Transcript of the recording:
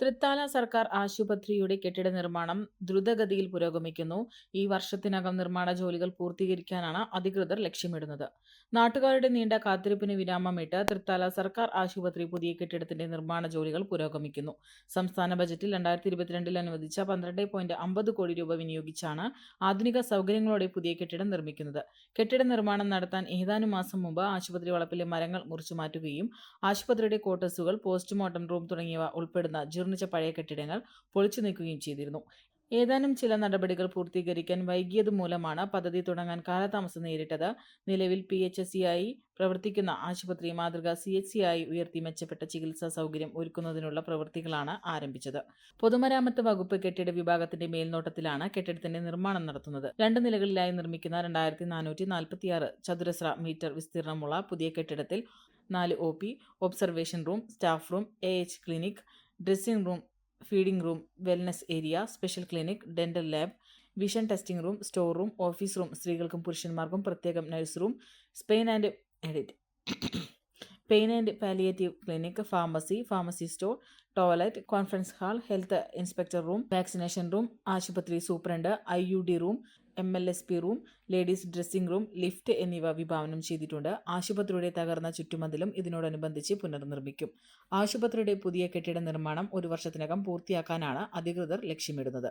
തൃത്താല സർക്കാർ ആശുപത്രിയുടെ കെട്ടിട നിർമ്മാണം ദ്രുതഗതിയിൽ പുരോഗമിക്കുന്നു. ഈ വർഷത്തിനകം നിർമ്മാണ ജോലികൾ പൂർത്തീകരിക്കാനാണ് അധികൃതർ ലക്ഷ്യമിടുന്നത്. നാട്ടുകാരുടെ നീണ്ട കാത്തിരിപ്പിന് വിരാമമിട്ട് തൃത്താല സർക്കാർ ആശുപത്രി പുതിയ കെട്ടിടത്തിന്റെ നിർമ്മാണ ജോലികൾ പുരോഗമിക്കുന്നു. സംസ്ഥാന ബജറ്റിൽ രണ്ടായിരത്തി ഇരുപത്തിരണ്ടിൽ അനുവദിച്ച പന്ത്രണ്ട് പോയിന്റ് അമ്പത് കോടി രൂപ വിനിയോഗിച്ചാണ് ആധുനിക സൗകര്യങ്ങളോടെ പുതിയ കെട്ടിടം നിർമ്മിക്കുന്നത്. കെട്ടിട നിർമ്മാണം നടത്താൻ ഏതാനും മാസം മുമ്പ് ആശുപത്രി വളപ്പിലെ മരങ്ങൾ മുറിച്ചു മാറ്റുകയും ആശുപത്രിയുടെ ക്വാർട്ടേഴ്സുകൾ പോസ്റ്റ്മോർട്ടം റൂം തുടങ്ങിയവ ഉൾപ്പെടുന്ന ജീർണിച്ച പഴയ കെട്ടിടങ്ങൾ പൊളിച്ചു നീക്കുകയും ചെയ്തിരുന്നു. ഏതാനും ചില നടപടികൾ പൂർത്തീകരിക്കാൻ വൈകിയത് മൂലമാണ് പദ്ധതി തുടങ്ങാൻ കാലതാമസം നേരിട്ടത്. നിലവിൽ പി എച്ച് എസ് സി ആയി പ്രവർത്തിക്കുന്ന ആശുപത്രി മാതൃക സി എച്ച് സി ആയി ഉയർത്തി മെച്ചപ്പെട്ട ചികിത്സാ സൗകര്യം ഒരുക്കുന്നതിനുള്ള പ്രവൃത്തികളാണ് ആരംഭിച്ചത്. പൊതുമരാമത്ത് വകുപ്പ് കെട്ടിട വിഭാഗത്തിന്റെ മേൽനോട്ടത്തിലാണ് കെട്ടിടത്തിന്റെ നിർമ്മാണം നടത്തുന്നത്. രണ്ട് നിലകളിലായി നിർമ്മിക്കുന്ന രണ്ടായിരത്തി നാനൂറ്റി നാൽപ്പത്തിയാറ് ചതുരശ്ര മീറ്റർ വിസ്തീർണമുള്ള പുതിയ കെട്ടിടത്തിൽ നാല് O P observation room staff room A H clinic dressing room feeding room wellness area special clinic dental lab vision testing room store room office room സ്ത്രീകൾക്കും പുരുഷന്മാർക്കും പ്രത്യേകം nurse room spine and edit pain and palliative clinic pharmacy pharmacy store toilet conference hall health inspector room vaccination room ആശുപത്രി superintendent I U D room M L S P room ladies dressing room lift എന്നിവ വിഭാവനം ചെയ്തിട്ടുണ്ട്. ആശുപത്രിയുടെ തകർന്ന ചുറ്റുമതിലും ഇതിനോടനുബന്ധിച്ച് പുനർനിർമ്മിക്കും. ആശുപത്രിയുടെ പുതിയ കെട്ടിട നിർമ്മാണം ഒരു വർഷത്തിനകം പൂർത്തിയാക്കാനാണ് അധികൃതർ ലക്ഷ്യമിടുന്നത്.